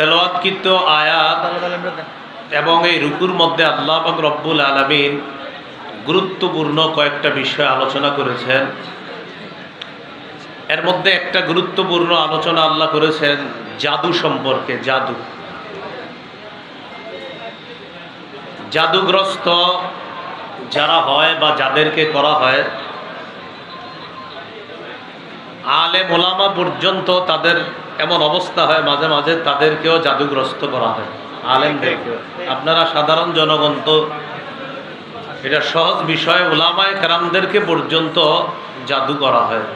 তেলাওয়াতকৃত আয়াত এবং এই রুকুর মধ্যে আল্লাহ রব্বুল আলমিন গুরুত্বপূর্ণ কয়েকটা বিষয় আলোচনা করেছেন। এর মধ্যে একটা গুরুত্বপূর্ণ আলোচনা আল্লাহ করেছেন জাদু সম্পর্কে, জাদু। জাদুগ্রস্ত যারা হয় বা যাদেরকে করা হয় আলে মোলামা পর্যন্ত তাদের এমন অবস্থা হয় মাঝে মাঝে তাদেরকেও জাদুগ্রস্ত করা হয়, আলেমদেরকেও। আপনারা সাধারণ জনগণ তো এটা সহজ বিষয় ওলামায় কেরামদেরকে পর্যন্ত জাদু করা হয়।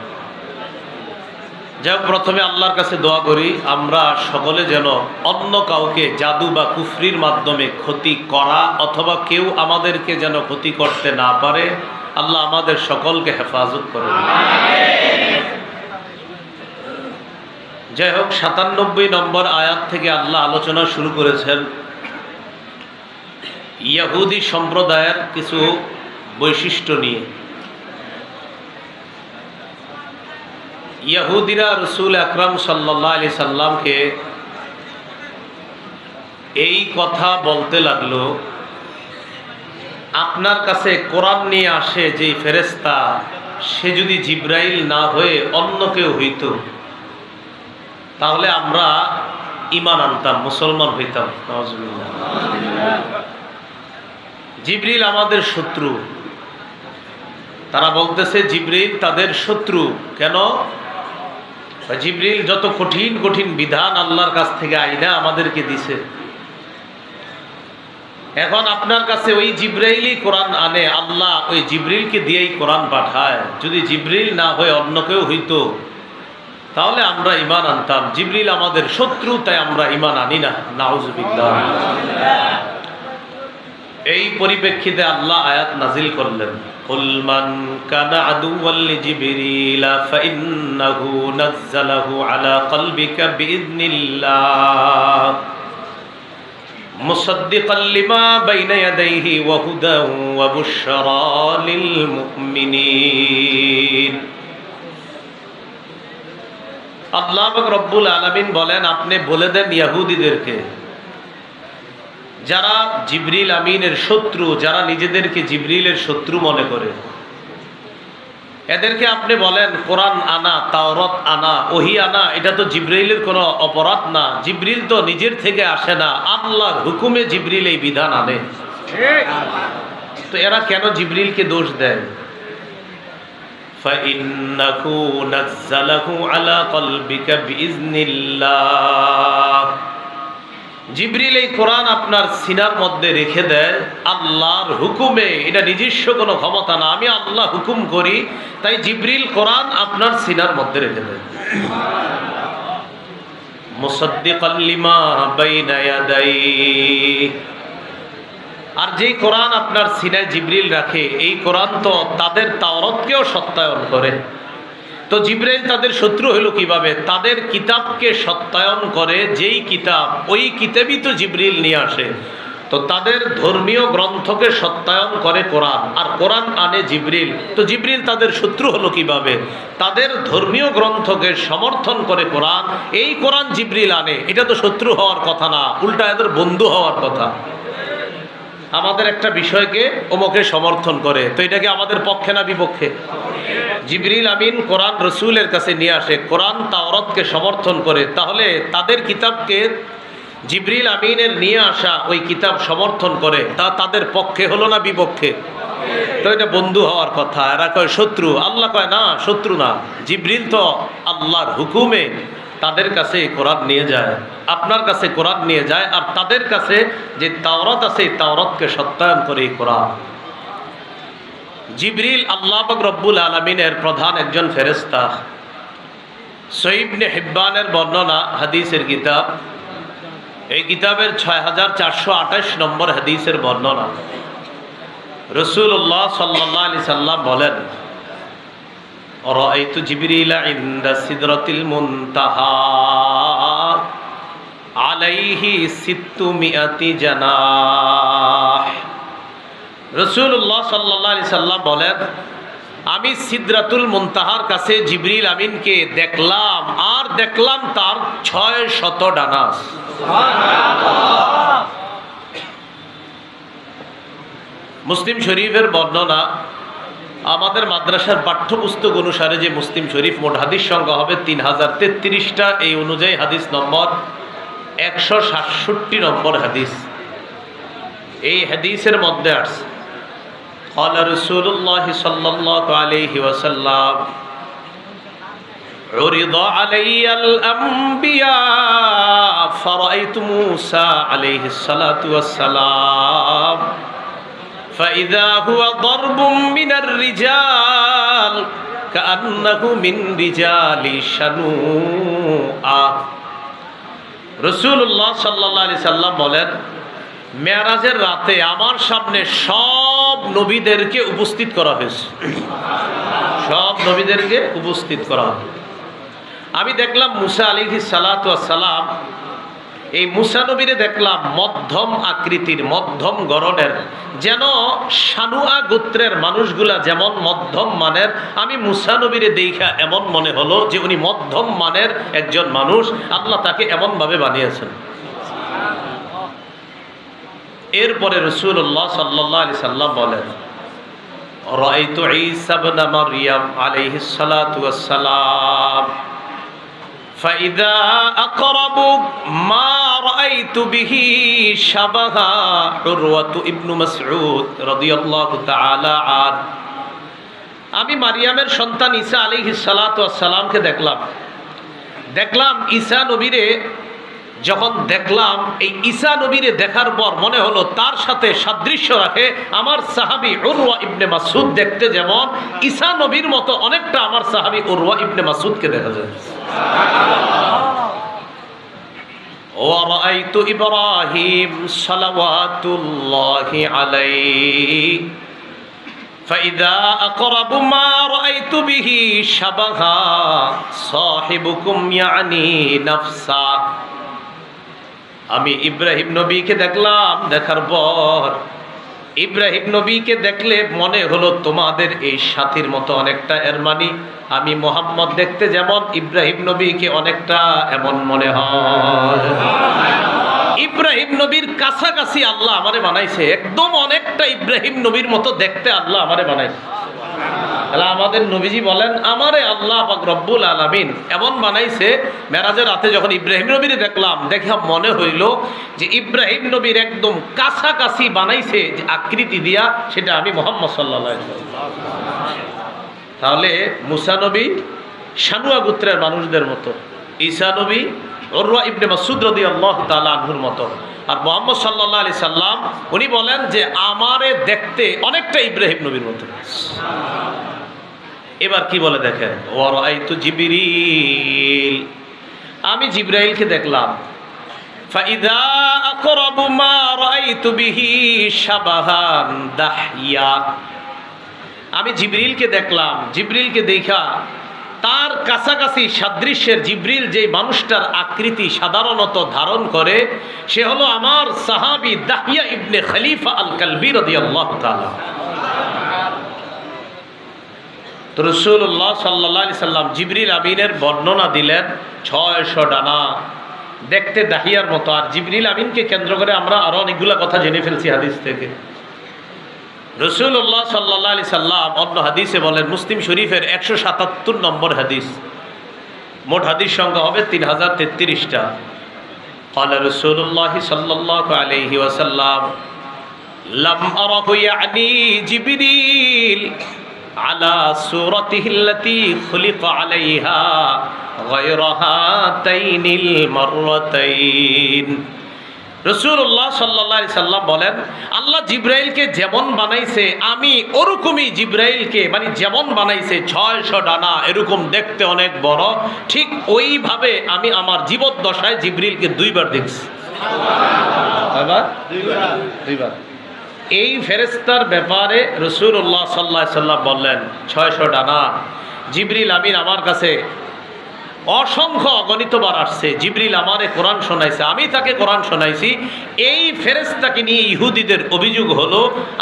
যাই প্রথমে আল্লাহর কাছে দোয়া করি, আমরা সকলে যেন অন্য কাউকে জাদু বা কুফরির মাধ্যমে ক্ষতি করা অথবা কেউ আমাদেরকে যেন ক্ষতি করতে না পারে, আল্লাহ আমাদের সকলকে হেফাজত করে যাই হোক, সাতানব্বই নম্বর আয়াত থেকে আল্লাহ আলোচনা শুরু করেছেন। ইয়াহুদি সম্প্রদায়ের কিছু বৈশিষ্ট্য নিয়ে। ইয়াহুদিরা রসুল আকরাম সাল্লাহ আলি সাল্লামকে এই কথা বলতে লাগল, আপনার কাছে কোরআন নিয়ে আসে যে ফেরেস্তা সে যদি জিব্রাইল না হয়ে অন্য কেউ হইত তাহলে আমরা ইমান আনতাম, মুসলমান হইতাম। জিব্রিল আমাদের শত্রু। তারা বলতেছে, জিব্রিল তাদের শত্রু। কেন? জিব্রিল যত কঠিন কঠিন বিধান আল্লাহর কাছ থেকে আইনা আমাদেরকে দিছে। এখন আপনার কাছে ওই জিব্রাইলই কোরআন আনে, আল্লাহ ওই জিব্রিলকে দিয়েই কোরআন পাঠায়। যদি জিব্রিল না হয়ে, অন্য কেউ হইতো। তাহলে আমরা ইমান আনতাম জিব্রিল আমাদের শত্রু তাই আমরা ইমান আনি না নাউজুবিল্লাহ এই পরিপ্রেক্ষিতে আল্লাহ আয়াত নাজিল করলেন قل من كان عدوا لجبريل فإنه نزله على قلبك بإذن الله مصدقا لما بين يديه وهدى وبشرى للمؤمنين আল্লাহ রব্বুল আলামিন বলেন আপনি বলে দেন ইয়াহুদিদেরকে। যারা জিবরিল আমিনের শত্রু যারা নিজেদেরকে জিবরিলের শত্রু মনে করে। এদেরকে আপনি বলেন কোরআন আনা তাওরত আনা ওহি আনা এটা তো জিব্রাইলের কোনো অপরাধ না। জিব্রিল তো নিজের থেকে আসে না। আল্লাহর হুকুমে জিব্রিল এই বিধান আনে। তো এরা কেন জিব্রিলকে দোষ দেয়? فإنه نزله على قلبك بإذن الله জিব্রিল এই কোরআন আপনার সিনার মধ্যে রেখে দেয় আল্লাহর হুকুমে এটা নিজস্ব কোনো ক্ষমতা না আমি আল্লাহ হুকুম করি তাই জিব্রিল কোরআন আপনার সিনার মধ্যে রেখে দেয় মুসাদ্দিকাল লিমা বাইনা ইয়াদাইহি আর যেই কোরআন আপনার সিনায় জিব্রিল রাখে, এই কোরআন তো তাদের তাওরতকেও সত্যায়ন করে। তো জিব্রাইল তাদের শত্রু হলো কীভাবে? তাদের কিতাবকে সত্যায়ন করে, যেই কিতাব, ওই কিতাবই তো জিব্রিল নিয়ে আসে। তো তাদের ধর্মীয় গ্রন্থকে সত্যায়ন করে কোরআন, আর কোরআন আনে জিব্রিল। তো জিব্রিল তাদের শত্রু হলো কীভাবে? তাদের ধর্মীয় গ্রন্থকে সমর্থন করে কোরআন, এই কোরআন জিব্রিল আনে। এটা তো শত্রু হওয়ার কথা না, উল্টা এদের বন্ধু হওয়ার কথা। আমাদের একটা বিষয়কে ওমকে সমর্থন করে। তো এটাকে আমাদের পক্ষে না বিপক্ষে? জিবরিল আমিন কোরআন রসুলের কাছে নিয়ে আসে, কোরআন তাওরতকে সমর্থন করে। তাহলে তাদের কিতাবকে জিবরিল আমিনের নিয়ে আসা ওই কিতাব সমর্থন করে। তা তাদের পক্ষে হলো না বিপক্ষে? তো এটা বন্ধু হওয়ার কথা। এরা কয় শত্রু? আল্লাহ কয়, না, শত্রু না। জিবরিল তো আল্লাহর হুকুমে তাদের কাছে এই কোরআন নিয়ে যায়, আপনার কাছে কোরআন নিয়ে যায়, আর তাদের কাছে যে তাওরত আছে এই তাওরতকে সত্যায়ন করে এই কোরআন। জিবরিল আল্লাহ রব্বুল আলমিনের প্রধান একজন ফেরেস্তা সঈবনে হিব্বানের বর্ণনা হাদিসের কিতাব। এই কিতাবের ছয় হাজার চারশো আঠাশ নম্বর হাদিসের বর্ণনা। রসুল্লাহ সাল্লাহ আলি সাল্লাম বলেন মুনতাহা। আলাইহি সিত্তু মিয়াতি বলেন, আমি সিদ্রাতুল মুনতাহার কাছে জিবরিল আমিনকে দেখলাম, আর দেখলাম তার ছয় শত ডানাস মুসলিম শরীফের বর্ণনা আমাদের মাদ্রাসার পাঠ্যপুস্তক অনুসারে যে মুসলিম শরীফ মোট হাদিস সংখ্যা হবে তিন হাজার তেত্রিশটা এই অনুযায়ী হাদিস নম্বর একশো সাতষট্টি নম্বর হাদিস এই হাদিসের মধ্যে আসছে قال رسول الله صلى الله عليه وسلم عرض علي الأنبياء فرأيت موسى عليه الصلاة والسلام فإذا هو ضرب من الرجال كأنه من رجال شنوءة رسول الله صلى الله عليه وسلم বলেন মেয়ারাজের রাতে আমার সামনে সব নবীদেরকে উপস্থিত করা হয়েছে সব নবীদেরকে উপস্থিত করা হয় আমি দেখলাম মুসা আলিহি সালাম এই মুসা নবীরে দেখলাম মধ্যম আকৃতির, মধ্যম গড়নের। যেন সানুয়া গোত্রের মানুষগুলা যেমন মধ্যম মানের, আমি মুসা নবীরে দেখা এমন মনে হলো যে উনি মধ্যম মানের একজন মানুষ। আল্লাহ তাকে এমনভাবে বানিয়েছেন। এরপরে রসুল্লাহ সাল্লাহ আলি সাল্লাম বলেন ঈসা ইবনে মারইয়াম আলাইহিস সালাতু ওয়াস সালাম। فإذا أقرب ما رأيت به شبه عروة ابن مسعود رضي الله تعالى عنه আমি মারিয়ামের সন্তান ঈসা আলাইহিস সালাতু ওয়াস সালামকে দেখলাম দেখলাম ঈসা নবীরে যখন দেখলাম এই ঈসা নবীরে দেখার পর মনে হলো তার সাথে সাদৃশ্য রাখে আমার সাহাবি উরওয়া ইবনে মাসুদ দেখতে যেমন ঈসা নবীর মতো অনেকটা আমার সাহাবি উরওয়া ইবনে মাসুদকে দেখা যায় ورأيت إبراهيم صلوات الله عليه فإذا أقرب ما رأيت به شبها صاحبكم يعني نفسا আমি ইব্রাহিম নবীকে দেখলাম দেখার পর ইব্রাহিম নবীকে দেখলে মনে হলো তোমাদের এই সাথীর মতো অনেকটা এর মানি আমি মোহাম্মদ দেখতে যেমন, ইব্রাহিম নবীকে অনেকটা এমন মনে হয়। ইব্রাহিম নবীর কাছাকাছি আল্লাহ আমারে বানাইছে, একদম অনেকটা ইব্রাহিম নবীর মতো দেখতে আল্লাহ আমারে বানাইছে। আমাদের নবীজি বলেন, আমারে আল্লাহ পাক রব্বুল আলামিন। এমন বানাইছে মেরাজের রাতে যখন ইব্রাহিম নবীর দেখলাম, দেখে মনে হইল যে ইব্রাহিম নবীর একদম কাছাকাছি বানাইছে যে আকৃতি দিয়া, সেটা আমি মোহাম্মদ সাল্লাহ তাহলে মুসানবী সানুয়া গোত্রের মানুষদের মতো, ঈসা অরুয়া ইবনে মাসুদ রদি আল্লাহ তালা মতো। আর মোহাম্মদ সাল্লাহ আলি সাল্লাম, উনি বলেন যে, আমারে দেখতে অনেকটা ইব্রাহিম নবীর মতো। এবার কি বলে দেখেন? ওরাই তো জিবিরিল। আমি জিব্রাইলকে দেখলাম। ফাইদা আকরাবু মা রাআইতু বিহি শাবাহান দাহিয়া আমি জিবরিলকে দেখলাম। জিবরিলকে দেখা তার কাছাকাছি সাদৃশ্যের জিব্রিল যে মানুষটার আকৃতি সাধারণত ধারণ করে, সে হলো আমার সাহাবি দাহিয়া ইবনে খলিফা আল কালবি রাদিয়াল্লাহু তাআলা। তো রসুল্লাহ সাল্লাহ সাল্লাম জিবরিল আমিনের বর্ণনা দিলেন, ছয়শো ডানা। দেখতে দাহিয়ার মতো। আর জিবরিল আমিনকে কেন্দ্র করে আমরা আরও অনেকগুলো কথা জেনে ফেলছি হাদিস থেকে। রসুল্লাহ সাল্লাহ আলি সাল্লাম অন্য হাদিসে বলেন মুসলিম শরীফের একশো সাতাত্তর নম্বর হাদিস মোট হাদিস সংখ্যা হবে তিন হাজার তেত্রিশটা قال رسول الله صلى الله عليه وسلم لم أره يعني جبريل على صورته التي خلق عليها غير هاتين المرتين রসুল্লাহ সাল্লাহ সাল্লাম বলেন, আল্লাহ জিব্রাইলকে যেমন বানাইছে, আমি ওরকমই জিব্রাইলকে মানে যেমন বানাইছে, ছয়শো ডানা, এরকম দেখতে অনেক বড়, ঠিক ওইভাবে আমি আমার জীবদ্দশায় জিব্রিলকে দুইবার দেখছি। এই ফেরেস্তার ব্যাপারে রসুল্লাহ সাল্লাহ সাল্লাম বললেন, ছয়শো ডানা জিবরিল আমিন আমার কাছে অসংখ্য অগণিতবার আসছে। জিবরিল আমারে কোরআন শোনাইছে, আমি তাকে কোরআন শোনাইছি। এই ফেরেস্তাকে নিয়ে ইহুদিদের অভিযোগ হলো,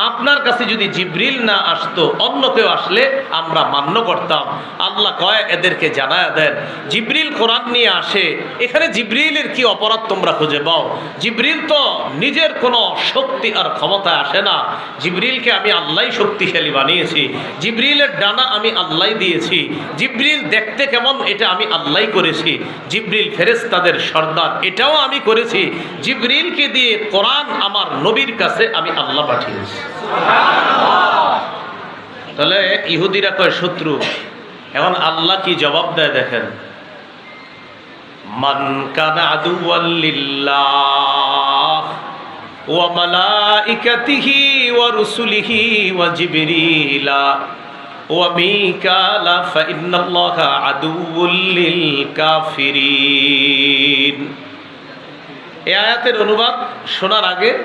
আপনার কাছে যদি জিবরিল না আসতো, অন্য কেউ আসলে আমরা মান্য করতাম। আল্লাহ কয়, এদেরকে জানায় দেন, জিবরিল কোরআন নিয়ে আসে, এখানে জিবরিলের কি অপরাধ তোমরা খুঁজে পাও? জিবরিল তো নিজের কোনো শক্তি আর ক্ষমতায় আসে না। জিবরিলকে আমি আল্লাহ শক্তিশালী বানিয়েছি। জিবরিলের ডানা আমি আল্লাহ দিয়েছি। জিবরিল দেখতে কেমন, এটা আমি আল্লাহ করেছি। জিবরিল ফেরেস্তাদের সর্দার, এটাও আমি করেছি। জিবরিলকে দিয়ে কোরআন আমার নবীর কাছে আমি আল্লাহ পাঠিয়েছি। তাহলে ইহুদিরা কয়, শত্রু, এখন আল্লাহ কি জবাব দেয় দেখেন? মান কানা আদুয়াল লিল্লাহ ওয়া মালাইকাতিহি ওয়া রুসুলিহি ওয়া জিবরিলা। আয়াতের অনুবাদ শোনার আগে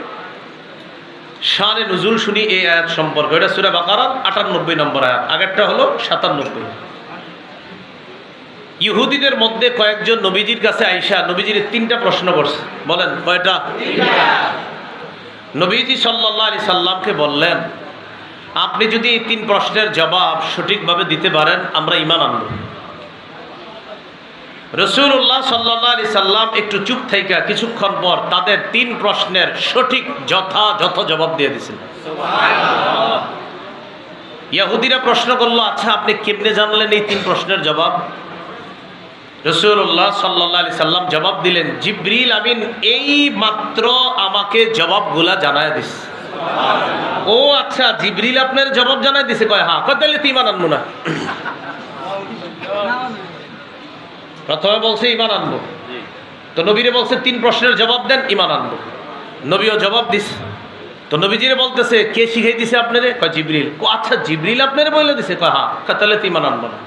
শানে নজুল শুনি এই আয়াত সম্পর্কে। এটা সুরা বাকারার আটানব্বই নম্বর আয়াত। আগেরটা হলো সাতানব্বই। ইহুদিদের মধ্যে কয়েকজন নবীজির কাছে আইসা নবীজির তিনটা প্রশ্ন করছে। বলেন, কয়টা? নবীজি সাল্লাহ আলি সাল্লামকে বললেন আপনি যদি তিন প্রশ্নের জবাব সঠিকভাবে দিতে পারেন আমরা ইমান আনব। রসুল্লাহ সাল্লাহ আলি সাল্লাম একটু চুপ থাইকা কিছুক্ষণ পর তাদের তিন প্রশ্নের সঠিক যথাযথ জবাব দিয়ে দিয়েছিলেন ইয়াহুদিরা প্রশ্ন করল আচ্ছা আপনি কেমনে জানলেন এই তিন প্রশ্নের জবাব? রসুল্লাহ সাল্লাহ আলি সাল্লাম জবাব দিলেন জিব্রিল আমিন এই মাত্র আমাকে জবাবগুলা জানায় দিস ও আচ্ছা জিব্রিল আপনার জবাব জানায় দিছে, কয় হ্যাঁ তুই ইমান আনব না। প্রথমে বলছে ইমান আনব। তো নবীরে বলছে, তিন প্রশ্নের জবাব দেন ইমান আনব। নবীও জবাব দিস তো নবীজিরে বলতেছে, কে শিখাই দিছে আপনারে? কয়, জিব্রিল। আচ্ছা জিব্রিল আপনারে বলে দিছে, কয় হ্যাঁ কয় তাহলে তুই ইমান আনব না।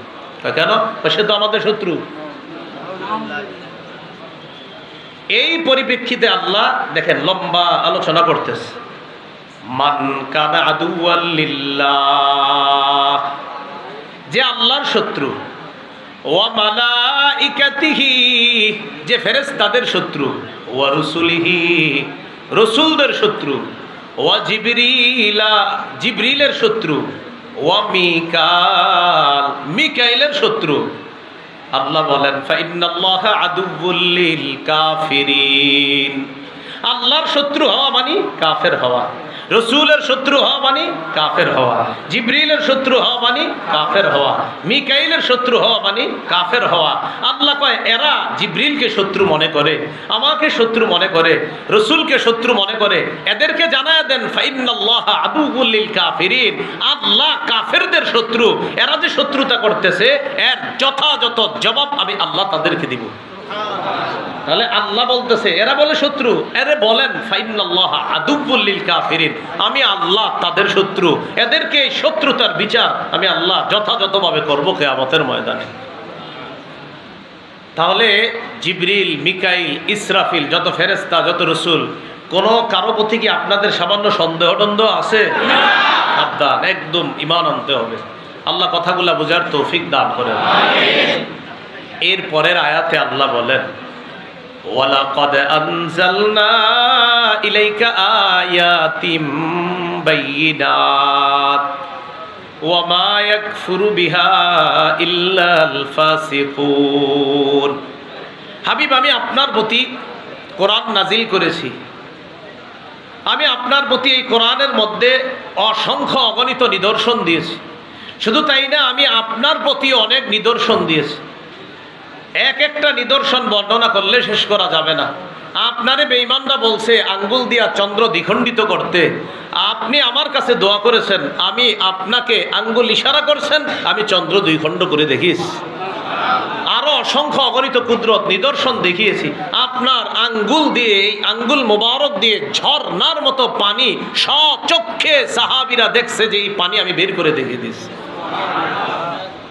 কয়, কেন? সে তো আমাদের শত্রু। এই পরিপ্রেক্ষিতে আল্লাহ দেখেন লম্বা আলোচনা করতেছে। মান কানা আদুয়াল্লিল্লাহ যে আল্লাহর শত্রু। ওয়া মালাইকাতিহি, যে ফেরেশতাদের শত্রু। ওয়া রুসুলিহি, রসুলদের শত্রু। ওয়া জিবরিলা, জিবরিলের শত্রু। ওয়া মিকাল, মিকাইলের শত্রু। আল্লাহ বলেন, ফাইন্নাল্লাহ আদুব্বুল লিল কাফিরিন। আল্লাহর শত্রু হওয়া মানে কাফের হওয়া। রসুলের শত্রু হওয়া মানে কাফের হওয়া। জিব্রিলের শত্রু হওয়া মানে কাফের হওয়া। মিকাইলের শত্রু হওয়া মানে কাফের হওয়া। আল্লাহ কয়, এরা জিব্রিলকে শত্রু মনে করে, আমাকে শত্রু মনে করে, রসুলকে শত্রু মনে করে। এদেরকে জানায় দেন ফাইনাল্লাহ আদুবুল্লিল কাফিরিন। আল্লাহ কাফেরদের শত্রু। এরা যে শত্রুতা করতেছে, এর যথাযথ জবাব আমি আল্লাহ তাদেরকে দিব। তাহলে আল্লাহ বলতেছে, এরা বলে শত্রু, এরে বলেন আমি আল্লাহ, তাদের শত্রু। এদেরকে এই শত্রুতার বিচার আমি আল্লাহ যথাযথভাবে করব কেয়ামতের ময়দানে। তাহলে জিবরিল, মিকাইল, ইসরাফিল, যত ফেরেস্তা যত রসুল, কোন কারও প্রতি কি আপনাদের সামান্য সন্দেহ টন্দেহ আছে? একদম ইমান আনতে হবে। আল্লাহ কথাগুলা বোঝার তৌফিক দান করেন। এর পরের আয়াতে আল্লাহ বলেন আয়াতিম বিহা ইল্লাল হাবিব, আমি আপনার প্রতি কোরআন নাজিল করেছি। আমি আপনার প্রতি এই কোরআনের মধ্যে অসংখ্য অগণিত নিদর্শন দিয়েছি। শুধু তাই না, আমি আপনার প্রতি অনেক নিদর্শন দিয়েছি। এক একটা নিদর্শন বর্ণনা করলে শেষ করা যাবে না। আপনারে বেঈমানরা বলছে, আঙ্গুল দিয়া চন্দ্র দ্বিখণ্ডিত করতে। আপনি আমার কাছে দোয়া করেছেন, আমি আপনাকে আঙ্গুল ইশারা করছেন, আমি চন্দ্র দুই খণ্ড করে দেখিয়েছি আরও অসংখ্য অগণিত কুদরত নিদর্শন দেখিয়েছি। আপনার আঙ্গুল দিয়ে, এই আঙ্গুল মোবারক দিয়ে ঝর্নার মতো পানি সচক্ষে সাহাবিরা দেখছে যে এই পানি আমি বের করে দেখিয়ে দিয়েছি।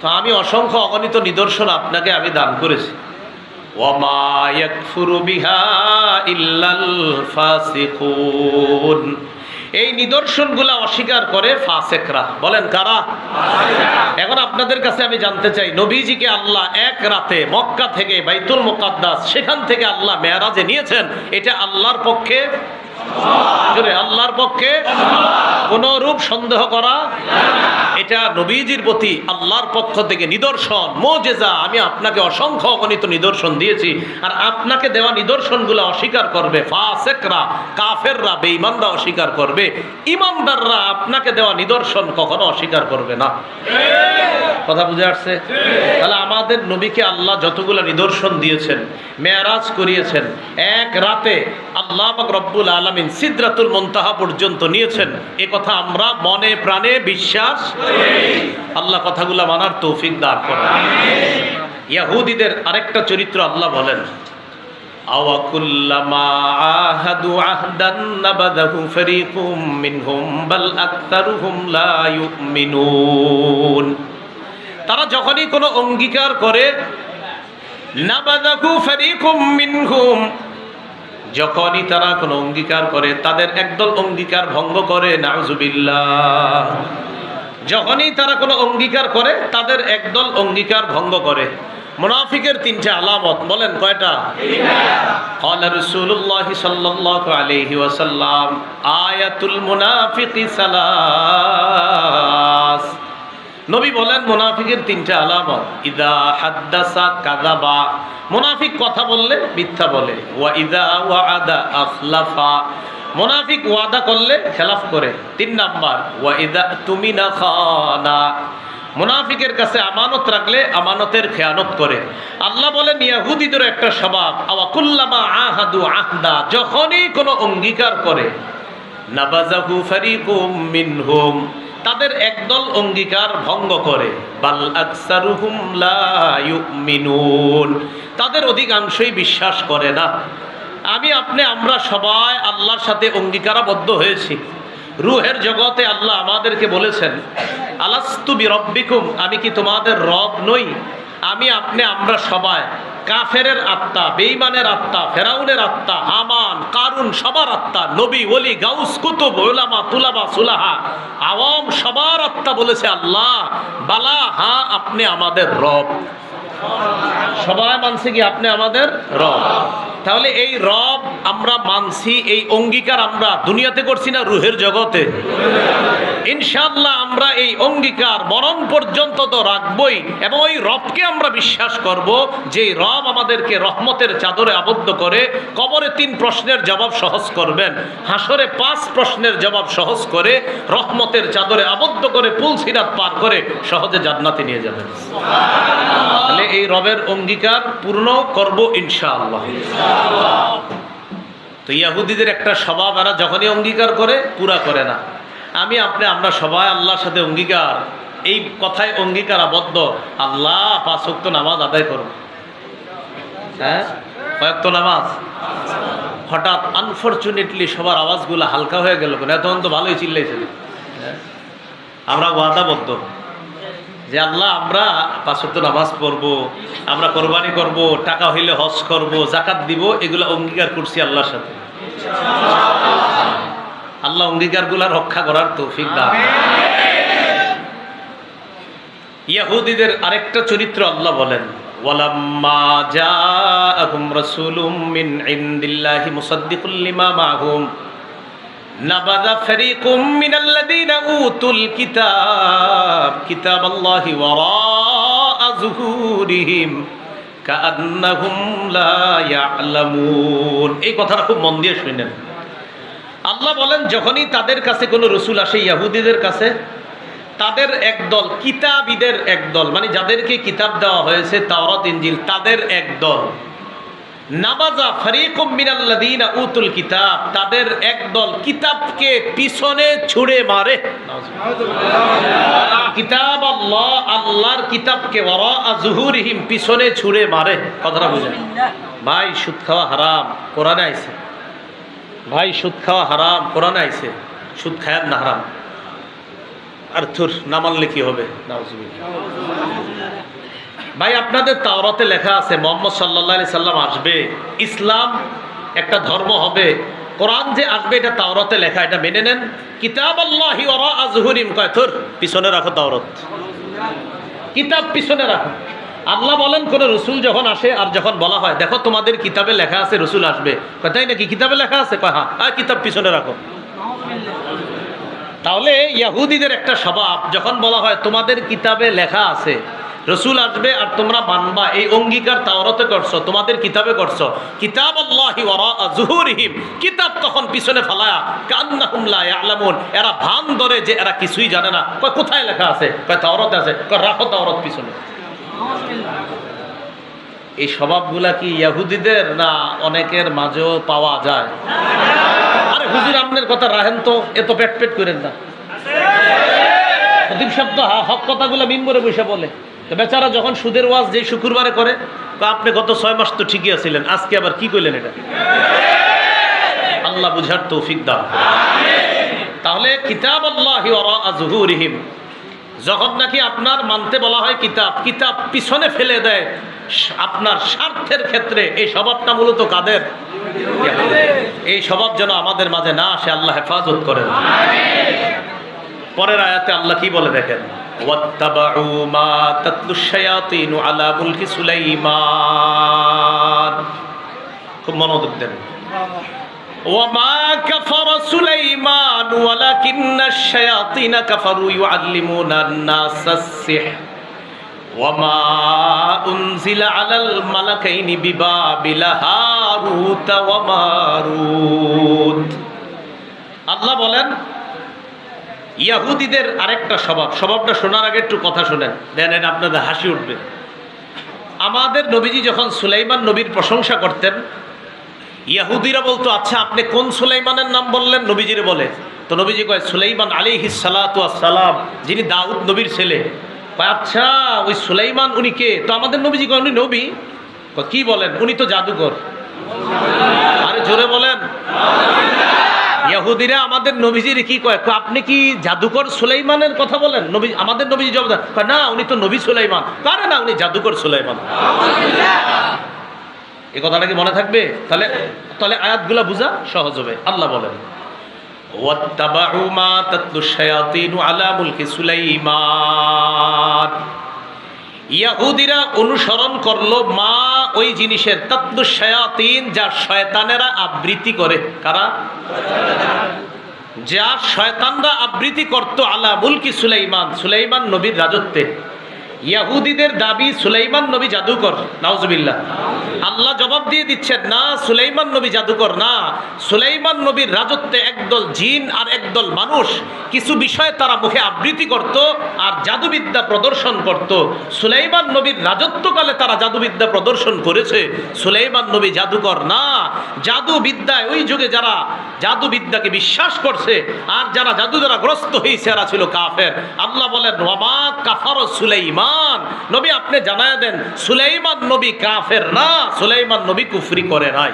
তো আমি অসংখ্য অগণিত নিদর্শন আপনাকে আমি দান করেছি। এই নিদর্শনগুলা অস্বীকার করে ফাসেকরা। বলেন কারা? এখন আপনাদের কাছে আমি জানতে চাই নবীজিকে আল্লাহ এক রাতে মক্কা থেকে বাইতুল মোকাদ্দাস সেখান থেকে আল্লাহ মেয়ারাজে নিয়েছেন এটা আল্লাহর পক্ষে আল্লাহর পক্ষে কোন রূপ সন্দেহ করা, এটা নবীজির প্রতি আল্লাহর পক্ষ থেকে নিদর্শন, মোজেজা, আমি আপনাকে অসংখ্য অগণিত নিদর্শন দিয়েছি, আর আপনাকে দেওয়া নিদর্শনগুলো অস্বীকার করবে, ফাসেকরা, কাফেররা, বেঈমানরা অস্বীকার করবে, ইমানদাররা আপনাকে দেওয়া নিদর্শন কখনো অস্বীকার করবে না। কথা বুঝে আসছে? তাহলে আমাদের নবীকে আল্লাহ যতগুলো নিদর্শন দিয়েছেন, মেয়ারাজ করিয়েছেন এক রাতে আল্লাহ রব্বুল আলমিন সিদ্রাতুল মন্তাহা পর্যন্ত নিয়েছেন। এ কথা আমরা মনে প্রাণে বিশ্বাস আল্লাহ কথাগুলো মানার তৌফিক দান করেন। ইয়াহুদিদের আরেকটা চরিত্র আল্লাহ বলেন আওয়াকুল্লামা আহাদু আহদান নাবাদাহু ফারীকুম মিনহুম বাল আকতারুহুম লা ইউমিনুন। তারা যখনই কোনো অঙ্গীকার করে নাবাদাহু ফারীকুম মিনহুম যখনই তারা কোনো অঙ্গীকার করে তাদের একদল অঙ্গীকার ভঙ্গ করে নাউজুবিল্লাহ যখনই তারা কোনো অঙ্গীকার করে তাদের একদল অঙ্গীকার ভঙ্গ করে মুনাফিকের তিনটা আলামত বলেন কয়টা قال رسول الله صلى الله عليه وسلم آية المنافق ثلاث নবী বলেন, মুনাফিকের তিনটা আলামত। ইদা হাদ্দাসা কাযাবা। মুনাফিক কথা বললে মিথ্যা বলে। ওয়া ইদা ওয়াআদা আখলাফা মোনাফিক ওয়াদা করলে খেলাফ করে। তিন নাম্বার, ওয়া ইদা তুমিনা খানা। মুনাফিকের কাছে আমানত রাখলে আমানতের খেয়ানত করে। আল্লাহ বলেন ইয়াহুদিদের একটা স্বভাব আওয়াকুল্লামা আহাদু আহদা, যখনই কোনো অঙ্গীকার করে, নাবাজাহু ফারিকুম মিনহুম। তাদের একদল অঙ্গীকার ভঙ্গ করে। তাদের অধিকাংশই বিশ্বাস করে না। আমি, আপনি, আমরা সবাই আল্লাহর সাথে অঙ্গীকারাবদ্ধ হয়েছি। রুহের জগতে আল্লাহ আমাদেরকে বলেছেন, আলাস্তু বিরব্বিকুম, আমি কি তোমাদের রব নই? আমি, আপনি, আমরা সবাই কাফেরের আত্মা বেইমানের আত্মা, ফেরাউনের আত্মা হামান কারুন, সবার আত্মা, নবী, ওলি, গাউস, কুতুব ওলামা তুলাবা, সুলাহা, আওয়াম সবার আত্মা বলেছে আল্লাহ। বালা, হা, আপনি আমাদের রব। সবাই মানছে কি আপনি আমাদের রব? তাহলে এই রব আমরা মানছি, এই অঙ্গীকার আমরা দুনিয়াতে করছি না, রুহের জগতে? ইনশাআল্লাহ আমরা এই অঙ্গীকার মরণ পর্যন্ত তো রাখবই এবং ওই রবকে আমরা বিশ্বাস করব যে রব আমাদেরকে রহমতের চাদরে আবদ্ধ করে কবরে তিন প্রশ্নের জবাব সহজ করবেন, হাসরে পাঁচ প্রশ্নের জবাব সহজ করে রহমতের চাদরে আবদ্ধ করে পুল সিরাত পার করে সহজে জান্নাতে নিয়ে যাবেন। তাহলে এই রবের অঙ্গীকার পূর্ণ করব ইনশাআল্লাহ। তো ইয়াহুদিদের একটা স্বভাব, এরা যখনই অঙ্গীকার করে, পুরা করে না। আমি আপনি, আমরা সবাই আল্লাহর সাথে অঙ্গীকার। এই কথায় অঙ্গীকার আবদ্ধ আল্লাহ পাঁচ ওয়াক্ত নামাজ আদায় করব হ্যাঁ? কয়েকত নামাজ? হঠাৎ আনফর্চুনেটলি সবার আওয়াজগুলো হালকা হয়ে গেল এতক্ষণ তো ভালোই চিল্লাইছিল হ্যাঁ? আমরা ওয়াদাবদ্ধ। যে আল্লাহ, আমরা পাঁচত্ব নামাজ পড়ব, আমরা কোরবানি করব, টাকা হইলে হজ করব জাকাত দিব, এগুলো অঙ্গীকার করছি আল্লাহর সাথে। আল্লাহ অঙ্গীকারগুলো রক্ষা করার তৌফিক দান। ইয়াহুদিদের আরেকটা চরিত্র আল্লাহ বলেন, ওয়ালাম্মা জাআহুম রাসূলুম মিন ইনদিল্লাহি মুসাদ্দিকুল লিমা মাহুম। উতুল কিতাব এই কথাটা খুব মন দিয়ে শুনেন। আল্লাহ বলেন, যখনই তাদের কাছে কোনো রসুল আসে, ইয়াহুদিদের কাছে, তাদের একদল, কিতাবীদের একদল মানে যাদেরকে কিতাব দেওয়া হয়েছে, তাওরাত ইঞ্জিল তাদের একদল। নামাজা ফারিকুম মিনাল্লাযীনা উতুল কিতাব তাদের একদল কিতাবকে পিছনে ছুঁড়ে মারে। কিতাব আল্লাহ আল্লাহর কিতাবকে ওয়ারা জুহুরিহিম পিছনে ছুঁড়ে মারে। কথাটা বুঝেন? ভাই সুদ খাওয়া হারাম কোরআনে আইছে। ভাই সুদ খাওয়া হারাম কোরআনে আইছে। সুদ খায়ার না হারাম। আর থুর না মানলে কি হবে? নাউজুবিল্লাহ। ভাই, আপনাদের তাওরাতে লেখা আছে, মোহাম্মদ সাল্লাহ সাল্লাম আসবে, ইসলাম একটা ধর্ম হবে। কোরআন যে আসবে, এটা তাওরাতে লেখা, এটা মেনে নেন। কিতাব আল্লাহি আজহুরিম কয় পিছনে রাখো তাওরত। কিতাব পিছনে রাখো। আল্লাহ বলেন, কোন রসুল যখন আসে, আর যখন বলা হয়, দেখো তোমাদের কিতাবে লেখা আছে, রসুল আসবে। তাই নাকি কিতাবে লেখা আছে? কয় হ্যাঁ আর কিতাব পিছনে রাখো। তাহলে ইয়াহুদিদের একটা স্বভাব, যখন বলা হয়, তোমাদের কিতাবে লেখা আছে রসুল আসবে আর তোমরা মানবা। এই অঙ্গীকার তাওরতে করছ, তোমাদের কিতাবে করছ। কিতাব আল্লাহি কিতাব তখন পিছনে ফালায়া, কান্নাহুম লা ইয়ালামুন। এরা ভান ধরে যে এরা কিছুই জানে না। কোথায় লেখা আছে? কয়, তাওরতে আছে। কয়, রাখো তাওরত পিছনে। এই স্বভাবগুলা কি ইয়াহুদিদের না অনেকের মাঝেও পাওয়া যায়? আরে হুজুর আপনার কথা রাহেন তো এত পেট পেট করেন না। প্রদীপ শব্দ হক কথাগুলো মিম্বরে বসে বলে। তো বেচারা যখন সুদের ওয়াজ যে শুক্রবারে করে, তো আপনি গত ছয় মাস তো ঠিকই আছিলেন, আজকে আবার কি করলেন এটা? আল্লাহ বুঝার তৌফিক দাও তাহলে কিতাব আল্লাহ যখন নাকি আপনার মানতে বলা হয় কিতাব কিতাব পিছনে ফেলে দেয় আপনার স্বার্থের ক্ষেত্রে, এই স্বভাবটা মূলত কাদের? এই স্বভাব যেন আমাদের মাঝে না আসে, আল্লাহ হেফাজত করেন। পরের আয়াতে আল্লাহ কি বলে দেখেন? واتبعوا ما تتلو الشياطين على ملك سليمان খুব মনোযোগ দেন وما كفر سليمان ولكن الشياطين كفروا يعلمون الناس السحر وما أنزل على الملكين ببابل هاروت وماروت আল্লাহ বলেন ইয়াহুদিদের আরেকটা স্বভাব। স্বভাবটা শোনার আগে একটু কথা শোনেন। দেন এটা আপনাদের হাসি উঠবে। আমাদের নবীজি যখন সুলাইমান নবীর প্রশংসা করতেন, ইয়াহুদিরা বলতো আচ্ছা আপনি কোন সুলাইমানের নাম বললেন? নবীজিরে বলে। তো নবীজি কয়, সুলাইমান আলী সালাম যিনি দাউদ নবীর ছেলে। আচ্ছা ওই সুলাইমান উনি কে? তো আমাদের নবীজি কয়, উনি নবী। কি বলেন? উনি তো জাদুকর। আরে জোরে বলেন। ইয়াহুদিরা আমাদের নবীজির কি কয় কয়, আপনি কি জাদুকর সুলাইমানের কথা বলেন নবী আমাদের নবীজি জবাব দেন কয়, না উনি তো নবী সুলাইমান কারে না উনি জাদুকর সুলাইমান এই কথাটা কি মনে থাকবে তাহলে তাহলে আয়াতগুলা বুঝা সহজ হবে আল্লাহ বলেন واتبعوا ما تتلو الشياطين على ملك سليمان ইয়াহুদিরা অনুসরণ করলো মা ওই জিনিসের তত্ত্ব শায়াতিন যা শয়তানেরা আবৃত্তি করে কারা যা শয়তানরা আবৃত্তি করত আলা মুলকি সুলাইমান সুলাইমান নবীর রাজত্বে। ইয়াহুদিদের দাবি সুলাইমান নবী জাদুকর, নাউজুবিল্লাহ। আল্লাহ জবাব দিয়ে দিচ্ছেন, না, সুলাইমান নবী জাদুকর না। সুলাইমান নবীর রাজত্বে একদল জিন আর একদল মানুষ। কিছু বিষয়ে তারা মুখে আবৃত্তি করত আর জাদুবিদ্যা প্রদর্শন করত। সুলাইমান নবীর রাজত্বকালে তারা জাদুবিদ্যা প্রদর্শন করেছে। সুলাইমান নবী জাদুকর না। জাদুবিদ্যায় ওই যুগে যারা জাদুবিদ্যাকে বিশ্বাস করছে আর যারা জাদু দ্বারা গ্রস্ত হয়েছে এরা ছিল কাফের। আল্লাহ বলেন, ওয়ামা কাফার সুলাইমান নবী, আপনি জানায় দেন, সুলাইমান নবী কাফের না, সুলাইমান নবী কুফরি করে নাই।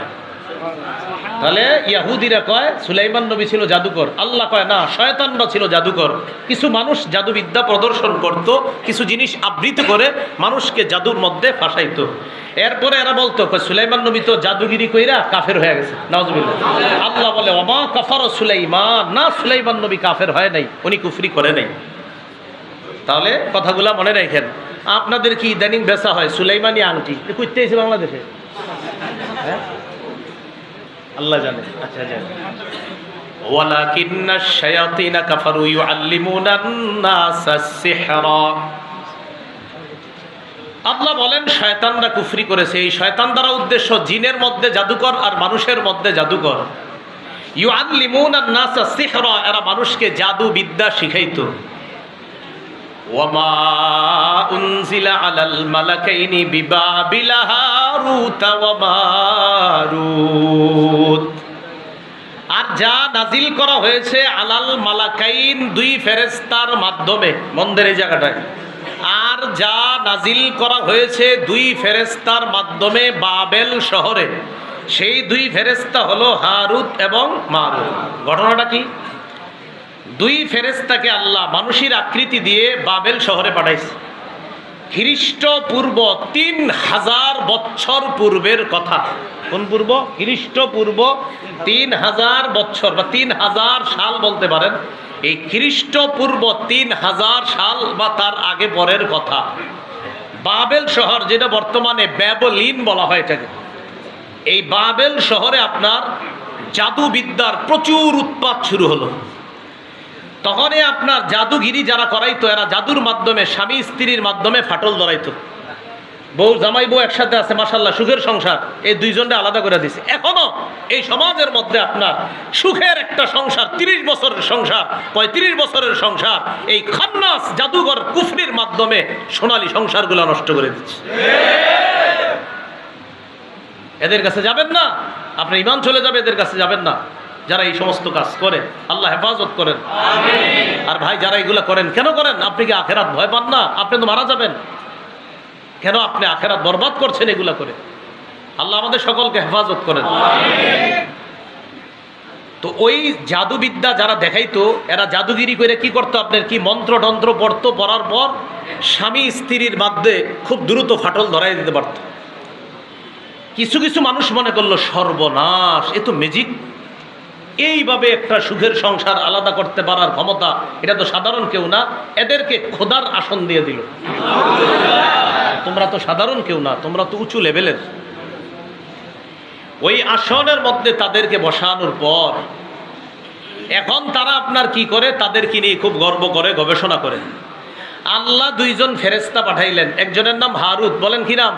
তাহলে ইয়াহুদিরা কয়, সুলাইমান নবী ছিল জাদুকর। আল্লাহ কয়, না, শয়তানরা ছিল জাদুকর। কিছু মানুষ জাদুবিদ্যা প্রদর্শন করত, কিছু জিনিস আবৃত করে মানুষকে জাদুর মধ্যে ফাঁসাইতো। এরপরে এরা বলতো সুলাইমান নবী তো জাদুগিরি কইরা কাফের হয়ে গেছে। নাউজুবিল্লাহ। আল্লাহ বলে অমা কাফার সুলাইমান। না, সুলাইমান নবী কাফের হয় নাই, উনি কুফরি করে নাই। তাহলে কথাগুলা মনে রাখেন আপনাদের কি ইদানিং বেচা হয় সুলাইমানি আংটি করতে এসে বাংলাদেশে হ্যাঁ আল্লাহ জানে আচ্ছা জানে ولكن الشياطين كفروا يعلمون الناس السحر আল্লাহ বলেন শয়তানরা কুফরি করেছে এই শয়তান দ্বারা উদ্দেশ্য জিনের মধ্যে জাদুকর আর মানুষের মধ্যে জাদুকর ইউআল্লিমুন আন-নাস সিহরা এরা মানুষকে জাদু বিদ্যা শিখাইতো ওয়ামা উনজিলা আলাল মালাকাইনি বিবাবিলা হারুত আর যা নাজিল করা হয়েছে আলাল মালাকাইন দুই ফেরেস্তার মাধ্যমে, মন্দের এই জায়গাটায়। আর যা নাজিল করা হয়েছে দুই ফেরেস্তার মাধ্যমে বাবেল শহরে, সেই দুই ফেরেস্তা হলো হারুত এবং মারুত। ঘটনাটা কি? দুই ফেরেস্তাকে আল্লাহ মানুষের আকৃতি দিয়ে বাবেল শহরে পাঠাইছে। খ্রিস্টপূর্ব তিন হাজার বছর পূর্বের কথা। কোন পূর্ব? খ্রিস্টপূর্ব তিন হাজার বছর বা তিন হাজার সাল বলতে পারেন। এই খ্রিস্টপূর্ব তিন হাজার সাল বা তার আগে পরের কথা। বাবেল শহর যেটা বর্তমানে ব্যাবলিন বলা হয় এটাকে। এই বাবেল শহরে আপনার জাদুবিদ্যার প্রচুর উৎপাত শুরু হলো। তখনই আপনার জাদুগিরি যারা করাইতো, এরা জাদুর মাধ্যমে, স্বামী স্ত্রীর মাধ্যমে ফাটল ধরাইতো। বউ জামাই বউ একসাথে আছে মাসাল্লাহ সুখের সংসার, এই দুইজনটা আলাদা করে দিছে। এখনও এই সমাজের মধ্যে আপনার সুখের একটা সংসার, তিরিশ বছরের সংসার, পঁয়ত্রিশ বছরের সংসার, এই খান্নাস জাদুঘর কুফরির মাধ্যমে সোনালী সংসারগুলো নষ্ট করে দিচ্ছে। এদের কাছে যাবেন না? আপনার ইমান চলে যাবে, এদের কাছে যাবেন না। যারা এই সমস্ত কাজ করে আল্লাহ হেফাজত করেন। আর ভাই যারা এগুলা করেন কেন করেন? আপনি কি আখেরাত ভয় পান না? আপনি তো মারা যাবেন। কেন আপনি আখেরাত বরবাদ করছেন এগুলা করে? আল্লাহ আমাদের সকলকে হেফাজত করেন। তো ওই জাদুবিদ্যা যারা দেখাইতো এরা জাদুগিরি করে কি করতো আপনার? কি মন্ত্র টন্ত্র পড়তো পড়ার পর স্বামী স্ত্রীর মধ্যে খুব দ্রুত ফাটল ধরাই দিতে পারতো। কিছু কিছু মানুষ মনে করল সর্বনাশ এ তো ম্যাজিক এইভাবে একটা সুখের সংসার আলাদা করতে পারার ক্ষমতা, এটা তো সাধারণ কেউ না, এদেরকে খোদার আসন দিয়ে দিল। তোমরা তো সাধারণ কেউ না, তোমরা তো উঁচু লেভেলের। ওই আসনের মধ্যে তাদেরকে বসানোর পর, এখন তারা আপনার কি করে? তাদেরকে নিয়ে খুব গর্ব করে, গবেষণা করে। আল্লাহ দুইজন ফেরেস্তা পাঠাইলেন। একজনের নাম হারুত বলেন কি নাম?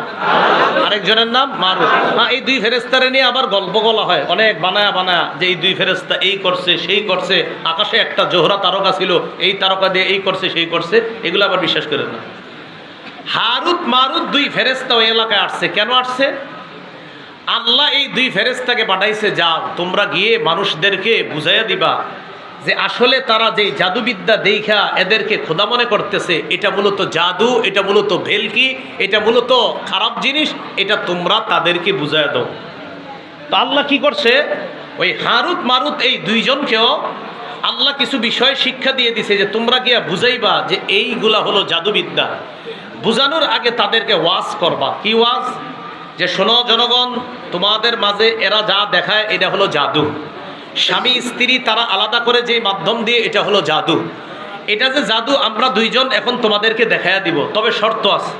আরেকজনের নাম মারুত হ্যাঁ এই দুই ফেরেস্তারে নিয়ে আবার গল্প বলা হয়। অনেক বানায়া বানায়া যে এই দুই ফেরেস্তা এই করছে সেই করছে আকাশে একটা জোহরা তারকা ছিল এই তারকা দিয়ে এই করছে সেই করছে এগুলো আবার বিশ্বাস করেন না। হারুত মারুত দুই ফেরেস্তা ওই এলাকায় আসছে। কেন আসছে? আল্লাহ এই দুই ফেরেস্তাকে পাঠাইছে যাও তোমরা গিয়ে মানুষদেরকে বুঝাইয়া দিবা যে আসলে তারা যেই জাদুবিদ্যা দেখা এদেরকে খোদা মনে করতেছে, এটা মূলত জাদু, এটা মূলত ভেলকি, এটা মূলত খারাপ জিনিস, এটা তোমরা তাদেরকে বুঝায় দাও। তো আল্লাহ কি করছে? ওই হারুত মারুত এই দুইজনকেও আল্লাহ কিছু বিষয় শিক্ষা দিয়ে দিছে যে তোমরা গিয়া বুঝাইবা যে এইগুলা হলো জাদুবিদ্যা। বুঝানোর আগে তাদেরকে ওয়াজ করবা। কি ওয়াজ? যে শোনো জনগণ, তোমাদের মাঝে এরা যা দেখায়, এটা হলো জাদু। স্বামী, স্ত্রী তারা আলাদা করে যে মাধ্যম দিয়ে এটা হলো জাদু। এটা যে জাদু, আমরা দুইজন এখন তোমাদেরকে দেখাইয়া দিব। তবে শর্ত আছে।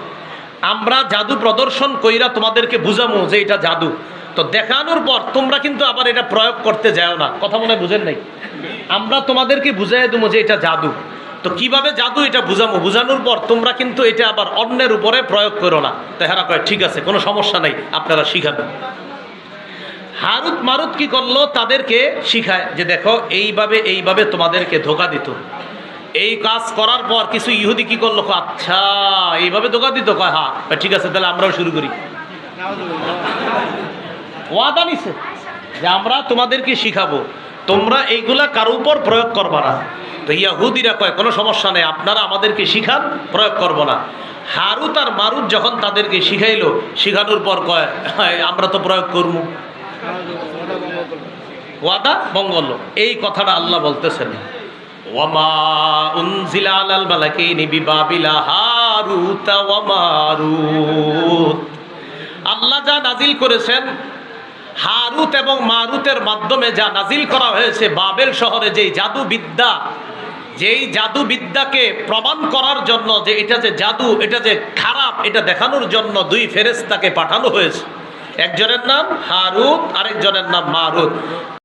আমরা জাদু প্রদর্শন কইরা তোমাদেরকে বুঝামো যে এটা জাদু। তো দেখানোর পর তোমরা কিন্তু আবার এটা প্রয়োগ করতে যাও না। কথা মনে বুঝেন নাই? আমরা তোমাদেরকে বুঝাই দেবো যে এটা জাদু। তো কীভাবে জাদু এটা বুঝামো? বুঝানোর পর তোমরা কিন্তু এটা আবার অন্যের উপরে প্রয়োগ করো না। তো হেরা কয়, ঠিক আছে, কোনো সমস্যা নাই, আপনারা শিখাবেন। হারুত মারুত কি করল? তাদেরকে শিখায় যে দেখো এইভাবে এইভাবে তোমাদেরকে ধোকা দিত। এই কাজ করার পর কিছু ইহুদি কি করল? আচ্ছা এইভাবে ধোকা দিত? কয় হ্যাঁ। কয়, ঠিক আছে তাহলে আমরাও শুরু করি। ওয়াদা নিছে যে আমরা তোমাদেরকে শিখাবো। তোমরা এইগুলা কারও উপর প্রয়োগ করবা না। তো ইয়াহুদিরা কয় কোনো সমস্যা নেই আপনারা আমাদেরকে শিখান প্রয়োগ করব না। হারুত আর মারুত যখন তাদেরকে শিখাইলো শিখানোর পর কয় "হ্যাঁ, আমরা তো প্রয়োগ করব। ওয়াদা মঙ্গল। এই কথাটা আল্লাহ বলতেছেন। ওয়ামা উনজিলা আলাল মালাকাইনি বিবাবিলা হারুত ওয়া আল্লাহ যা নাজিল করেছেন, হারুত এবং মারুতের মাধ্যমে যা নাজিল করা হয়েছে, বাবেল শহরে যেই জাদু বিদ্যা যেই জাদু বিদ্যাকে প্রমাণ করার জন্য যে এটা যে জাদু, এটা যে খারাপ, এটা দেখানোর জন্য দুই ফেরেস্তাকে পাঠানো হয়েছে। একজনের নাম হারুত আরেকজনের নাম মারুত